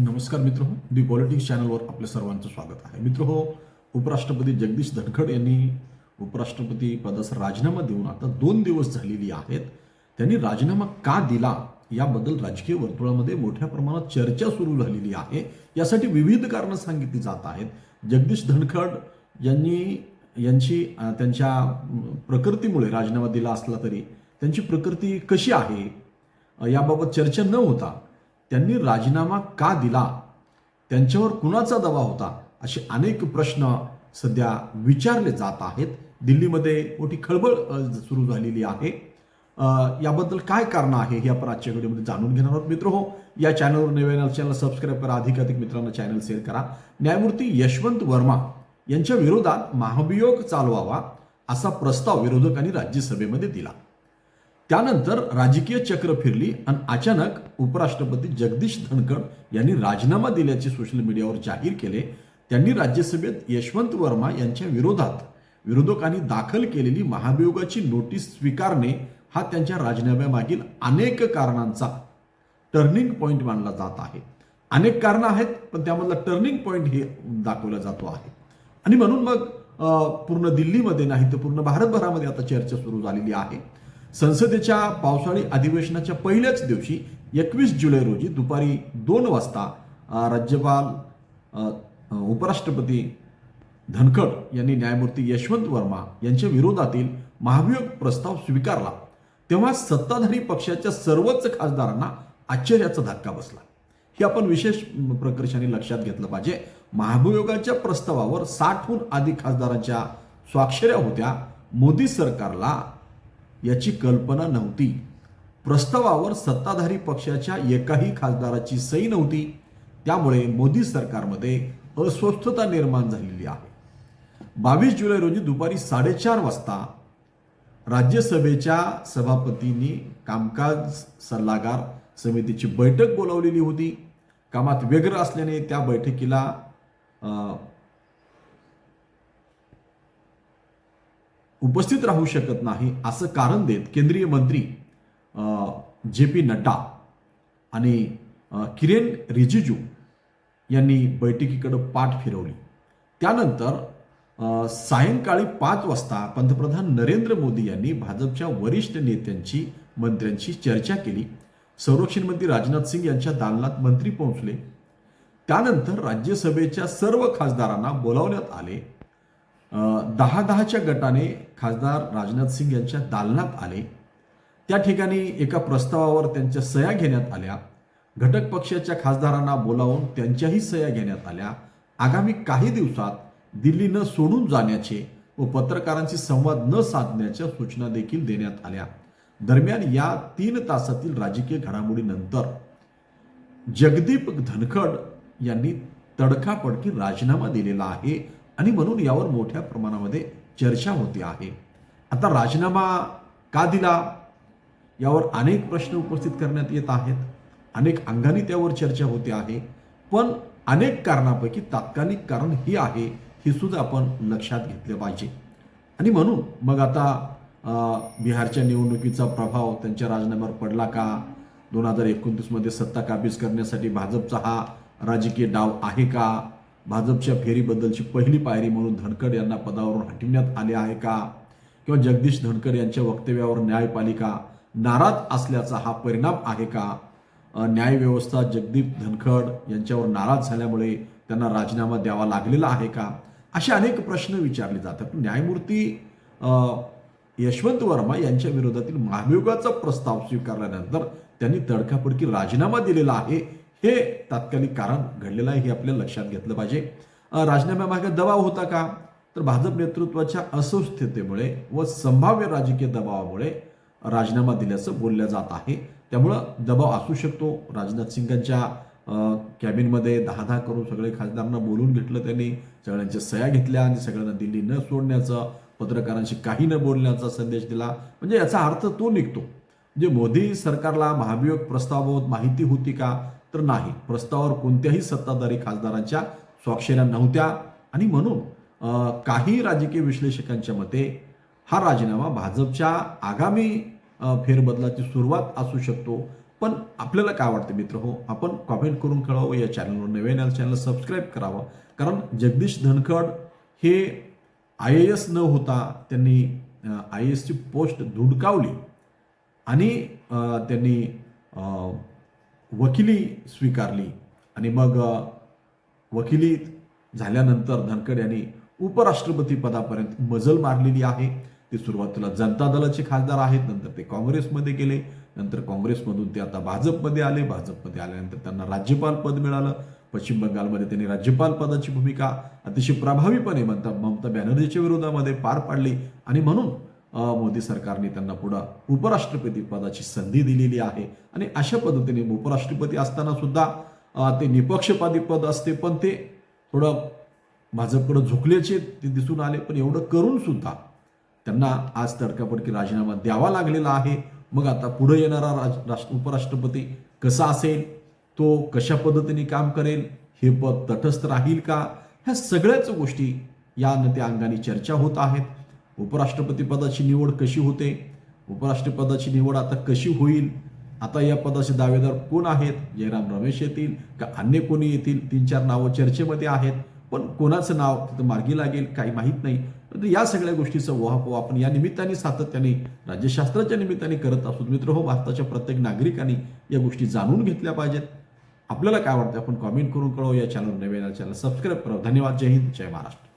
नमस्कार मित्र हो दी पॉलिटिक्स चॅनलवर आपल्या सर्वांचं स्वागत आहे. मित्र हो उपराष्ट्रपती जगदीश धनखड यांनी उपराष्ट्रपती पदाचा राजीनामा देऊन आता दोन दिवस झालेली आहेत. त्यांनी राजीनामा का दिला याबद्दल राजकीय वर्तुळामध्ये मोठ्या प्रमाणात चर्चा सुरू झालेली आहे. यासाठी विविध कारणं सांगितली जात आहेत. जगदीश धनखड यांनी यांची त्यांच्या प्रकृतीमुळे राजीनामा दिला असला तरी त्यांची प्रकृती कशी आहे याबाबत चर्चा न होता त्यांनी राजीनामा का दिला? त्यांच्यावर कुणाचा दबाव होता? असे अनेक प्रश्न सध्या विचारले जात आहेत. दिल्लीमध्ये मोठी खळबळ सुरू झालेली आहे. याबद्दल काय कारण आहे हे आपण आजच्या व्हिडिओमध्ये जाणून घेणार आहोत. मित्र हो या चॅनलवर नवीन चॅनल सबस्क्राईब करा अधिकाधिक मित्रांना चॅनल शेअर करा. न्यायमूर्ती यशवंत वर्मा यांच्या विरोधात महाभियोग चालवावा असा प्रस्ताव विरोधकांनी राज्यसभेमध्ये दिला. त्यानंतर राजकीय चक्र फिरली आणि अचानक उपराष्ट्रपती जगदीश धनखड यांनी राजीनामा दिल्याचे सोशल मीडियावर जाहीर केले. त्यांनी राज्यसभेत यशवंत वर्मा यांच्या विरोधात विरोधकांनी दाखल केलेली महाभियोगाची नोटीस स्वीकारणे हा त्यांच्या राजीनाम्यामागील अनेक कारणांचा टर्निंग पॉईंट मानला जात आहे. अनेक कारणं आहेत पण त्यामधला टर्निंग पॉईंट हे दाखवला जातो आहे. आणि म्हणून मग पूर्ण दिल्लीमध्ये नाही तर पूर्ण भारतभरामध्ये आता चर्चा सुरू झालेली आहे. संसदेच्या पावसाळी अधिवेशनाच्या पहिल्याच दिवशी एकवीस जुलै रोजी दुपारी दोन वाजता राज्यपाल उपराष्ट्रपती धनखड यांनी न्यायमूर्ती यशवंत वर्मा यांच्या विरोधातील महाभियोग प्रस्ताव स्वीकारला. तेव्हा सत्ताधारी पक्षाच्या सर्वच खासदारांना आश्चर्याचा धक्का बसला. हे आपण विशेष प्रकर्षाने लक्षात घेतलं पाहिजे. महाभियोगाच्या प्रस्तावावर साठहून अधिक खासदारांच्या स्वाक्षऱ्या होत्या. मोदी सरकारला याची कल्पना नव्हती. प्रस्तावावर सत्ताधारी पक्षाच्या एकाही खासदाराची सही नव्हती. त्यामुळे मोदी सरकारमध्ये अस्वस्थता निर्माण झालेली आहे. बावीस जुलै रोजी दुपारी साडेचार वाजता राज्यसभेच्या सभापतींनी कामकाज सल्लागार समितीची बैठक बोलावलेली होती. कामात व्यग्र असल्याने त्या बैठकीला उपस्थित राहू शकत नाही असं कारण देत केंद्रीय मंत्री जे पी नड्डा आणि किरेन रिजिजू यांनी बैठकीकडं पाठ फिरवली. त्यानंतर सायंकाळी पाच वाजता पंतप्रधान नरेंद्र मोदी यांनी भाजपच्या वरिष्ठ नेत्यांची मंत्र्यांशी चर्चा केली. संरक्षण मंत्री राजनाथ सिंग यांच्या दालनात मंत्री पोहोचले. त्यानंतर राज्यसभेच्या सर्व खासदारांना बोलावण्यात आले. दहा दहाच्या गटाने खासदार राजनाथ सिंग यांच्या दालनात आले. त्या ठिकाणी एका प्रस्तावावर त्यांच्या सह्या घेण्यात आल्या. घटक पक्षाच्या खासदारांना बोलावून त्यांच्याही सह्या घेण्यात आल्या. आगामी काही दिवसात दिल्ली न सोडून जाण्याचे व पत्रकारांशी संवाद न साधण्याच्या सूचना देखील देण्यात आल्या. दरम्यान या तीन तासातील राजकीय घडामोडीनंतर जगदीप धनखड यांनी तडकाफडकी राजीनामा दिलेला आहे आणि म्हणून यावर मोठ्या प्रमाणामध्ये चर्चा होते आहे. आता राजीनामा का दिला? यावर अनेक प्रश्न उपस्थित करण्यात येत आहेत. अनेक अंगाने त्यावर चर्चा होते आहे. पण अनेक कारणापैकी तात्कालिक कारण ही आहे हे सुद्धा आपण लक्षात घेतले पाहिजे. आणि म्हणून मग आता बिहारच्या निवडणुकीचा प्रभाव त्यांच्या राजीनाम्यावर पडला का? दोन हजार एकोणतीसमध्ये सत्ता काबीज करण्यासाठी भाजपचा हा राजकीय डाव आहे का? भाजपच्या फेरीबद्दलची पहिली पायरी म्हणून धनखड यांना पदावरून हटविण्यात आले आहे का? किंवा जगदीश धनखड यांच्या वक्तव्यावर न्यायपालिका नाराज असल्याचा हा परिणाम आहे का? न्यायव्यवस्था जगदीप धनखड यांच्यावर नाराज झाल्यामुळे त्यांना राजीनामा द्यावा लागलेला आहे का? असे अनेक प्रश्न विचारले जातात. न्यायमूर्ती यशवंत वर्मा यांच्या विरोधातील महाभियोगाचा प्रस्ताव स्वीकारल्यानंतर त्यांनी तडकाफडकी राजीनामा दिलेला आहे. हे तात्कालिक कारण घडलेलं आहे हे आपल्याला लक्षात घेतलं पाहिजे. राजीनाम्यामागे दबाव होता का? तर भाजप नेतृत्वाच्या अस्वस्थतेमुळे व संभाव्य राजकीय दबावामुळे राजीनामा दिल्याचं बोललं जात आहे. त्यामुळं दबाव असू शकतो. राजनाथ सिंगांच्या कॅबिनमध्ये दहा दहा करून सगळे खासदारांना बोलून घेतलं त्यांनी. सगळ्यांच्या सह्या घेतल्या आणि सगळ्यांना दिल्ली न सोडण्याचं पत्रकारांशी काही न बोलण्याचा संदेश दिला. म्हणजे याचा अर्थ तो निघतो. म्हणजे मोदी सरकारला महाभियोग प्रस्तावाबाबत माहिती होती का? तर नाही. प्रस्तावावर कोणत्याही सत्ताधारी खासदारांच्या स्वाक्षऱ्या नव्हत्या. आणि म्हणून काही राजकीय विश्लेषकांच्या मते हा राजीनामा भाजपच्या आगामी फेरबदलाची सुरुवात असू शकतो. पण आपल्याला काय वाटतं मित्र हो? आपण कॉमेंट करून कळावं या चॅनलवर नवीन चॅनल सबस्क्राईब करावं. कारण जगदीश धनखड हे आय ए एस न होता त्यांनी आय ए एसची पोस्ट धुडकावली. आणि त्यांनी वकिली स्वीकारली आणि मग वकिली झाल्यानंतर धनखड यांनी उपराष्ट्रपती पदापर्यंत मजल मारलेली आहे. ते सुरुवातीला जनता दलाचे खासदार आहेत नंतर ते काँग्रेसमध्ये गेले नंतर काँग्रेसमधून ते आता भाजपमध्ये आले भाजपमध्ये आल्यानंतर त्यांना राज्यपाल पद मिळालं. पश्चिम बंगालमध्ये त्यांनी राज्यपाल पदाची भूमिका अतिशय प्रभावीपणे ममता ममता बॅनर्जीच्या विरोधामध्ये पार पाडली आणि म्हणून मोदी सरकारने त्यांना पुढं उपराष्ट्रपती पदाची संधी दिलेली आहे. आणि अशा पद्धतीने उपराष्ट्रपती असताना सुद्धा ते निपक्षपाती पद असते पण ते थोडं भाजपकडे झुकल्याचे ते दिसून आले. पण एवढं करून सुद्धा त्यांना आज तडकापडकी राजीनामा द्यावा लागलेला आहे. मग आता पुढे येणारा राज राष्ट्र उपराष्ट्रपती कसा असेल? तो कशा पद्धतीने काम करेल? हे पद तटस्थ राहील का? ह्या सगळ्याच गोष्टी या न त्या अंगाने चर्चा होत आहेत. उपराष्ट्रपतीपदाची निवड कशी होते? उपराष्ट्रपदाची निवड आता कशी होईल? आता या पदाचे दावेदार कोण आहेत? जयराम रमेश येतील का अन्य कोणी येतील? तीन चार नावं चर्चेमध्ये आहेत. पण कोणाचं नाव तिथं मार्गी लागेल काही माहीत नाही. तर या सगळ्या गोष्टीचा उहापोह आपण या निमित्ताने सातत्याने राज्यशास्त्राच्या निमित्ताने करत असू. मित्र हो भारताच्या प्रत्येक नागरिकांनी या गोष्टी जाणून घेतल्या पाहिजेत. आपल्याला काय वाटतं आपण कॉमेंट करून कळव या चॅनल नवीन चॅनल सबस्क्राईब करा. धन्यवाद. जय हिंद. जय महाराष्ट्र.